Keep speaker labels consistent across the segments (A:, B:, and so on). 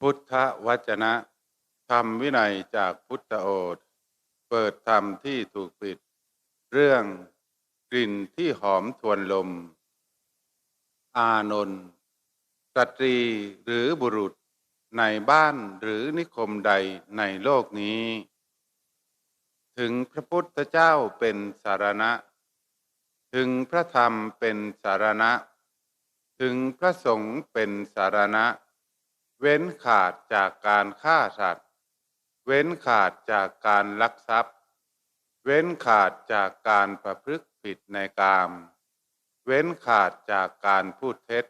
A: พุทธวจนะ ธรรมวินัยจากพุทธโอษเปิดธรรมที่ถูกปิด เรื่องกลิ่นที่หอมทวนลม อานนท์สตรีหรือบุรุษในบ้านหรือนิคมใดในโลกนี้ ถึงพระพุทธเจ้าเป็นสารณะ ถึงพระธรรมเป็นสารณะ ถึงพระสงฆ์เป็นสารณะ เว้นขาดจากการฆ่าสัตว์ เว้นขาดจากการลักทรัพย์ เว้นขาดจากการประพฤติผิดในกาม เว้นขาดจากการพูดเท็จ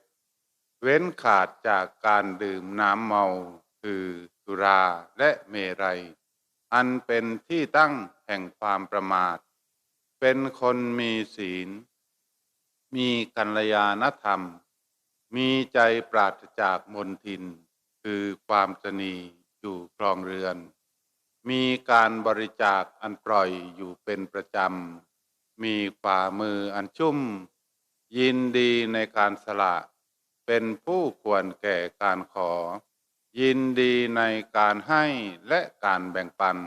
A: เว้นขาดจากการดื่มน้ำเมา คือสุราและเมรัย อันเป็นที่ตั้งแห่งความประมาท เป็นคนมีศีล มีกัลยาณธรรม มีใจปราศจากมนทิน คือความสนีอยู่ครองเรือน มีการบริจาคอันปล่อยอยู่เป็นประจำ มีฝ่ามืออันชุ่ม ยินดีในการสละ เป็นผู้ควรแก่การขอ ยินดีในการให้และการแบ่งปัน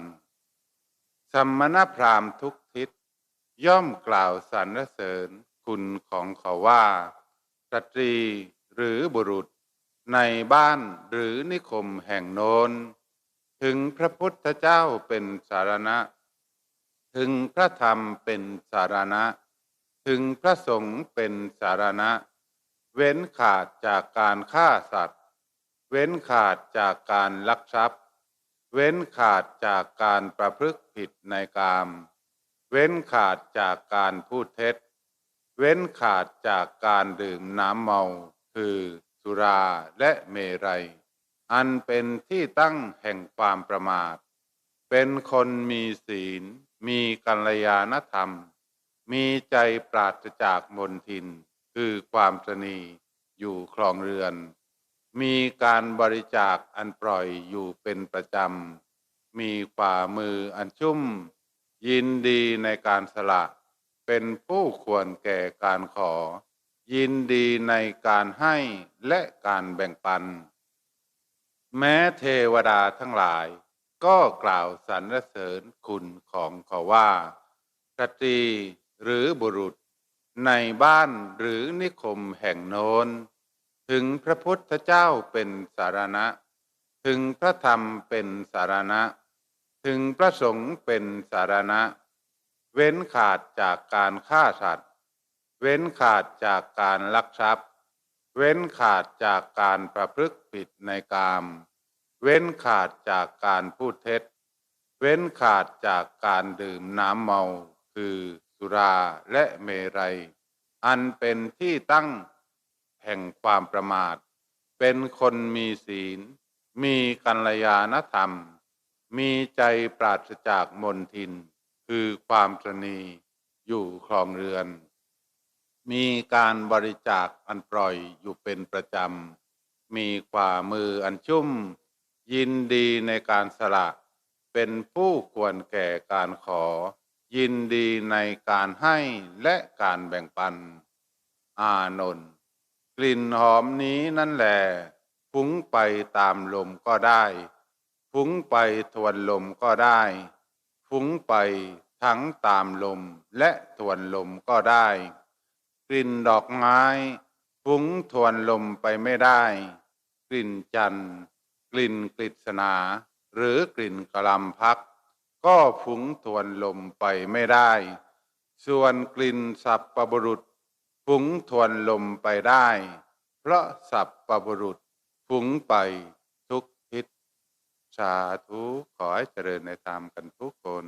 A: สมมณพราหมณ์ทุกทิศ ย่อมกล่าวสรรเสริญคุณของเขาว่าสตรีหรือบุรุษ ในบ้านหรือนิคมแห่งโน้น ถึงพระพุทธเจ้าเป็นสารณะ ถึงพระธรรมเป็นสารณะ ถึงพระสงฆ์เป็นสารณะ เว้นขาดจากการฆ่าสัตว์ เว้นขาดจากการลักทรัพย์ เว้นขาดจากการประพฤติผิดในกาม เว้นขาดจากการพูดเท็จ เว้นขาดจากการดื่มน้ำเมาคือ สุราและเมรัย อันเป็นที่ตั้งแห่งความประมาท เป็นคนมีศีล มีกัลยาณธรรม มีใจปราศจากมนทิน คือความสนีอยู่ครองเรือน มีการบริจาคอันปล่อยอยู่เป็นประจำ มีฝ่ามืออันชุ่ม ยินดีในการสละ เป็นผู้ควรแก่การขอ ยินดีในการให้และการแบ่งปัน แม้เทวดาทั้งหลาย ก็กล่าวสรรเสริญคุณของเขาว่าสตรีหรือบุรุษ ในบ้านหรือนิคมแห่งโน้น ถึงพระพุทธเจ้าเป็นสารณะ ถึงพระธรรมเป็นสารณะ ถึงพระสงฆ์เป็นสารณะ เว้นขาดจากการฆ่าสัตว์ เว้นขาดจากการลักทรัพย์ เว้นขาดจากการประพฤติผิดในกาม เว้นขาดจากการพูดเท็จ เว้นขาดจากการดื่มน้ำเมา คือสุราและเมรัย อันเป็นที่ตั้งแห่งความประมาท เป็นคนมีศีล มีกัลยาณธรรม มีใจปราศจากมนทิน คือความตรณีอยู่ครองเรือน มีการบริจาคอันปล่อยอยู่เป็นประจำ มีความมืออันชุ่ม ยินดีในการสละ เป็นผู้ควรแก่การขอ ยินดีในการให้และการแบ่งปัน อานนท์กลิ่นหอมนี้นั่นแหละฟุ้งไปตามลมก็ได้ ฟุ้งไปทวนลมก็ได้ ฟุ้งไปทั้งตามลมและทวนลมก็ได้ ลิ่นดอกไม้ฟุ้งทวนลมไปไม่ได้ กลิ่นจันทร์ กลิ่นกฤษณา หรือกลิ่นกะลำพัก ก็ฟุ้งทวนลมไปไม่ได้ ส่วนกลิ่นสับประบุรุษฟุ้งทวนลมไปได้ เพราะสับประบุรุษฟุ้งไปทุกทิศสาธุขอให้เจริญในธรรมกันทุกคน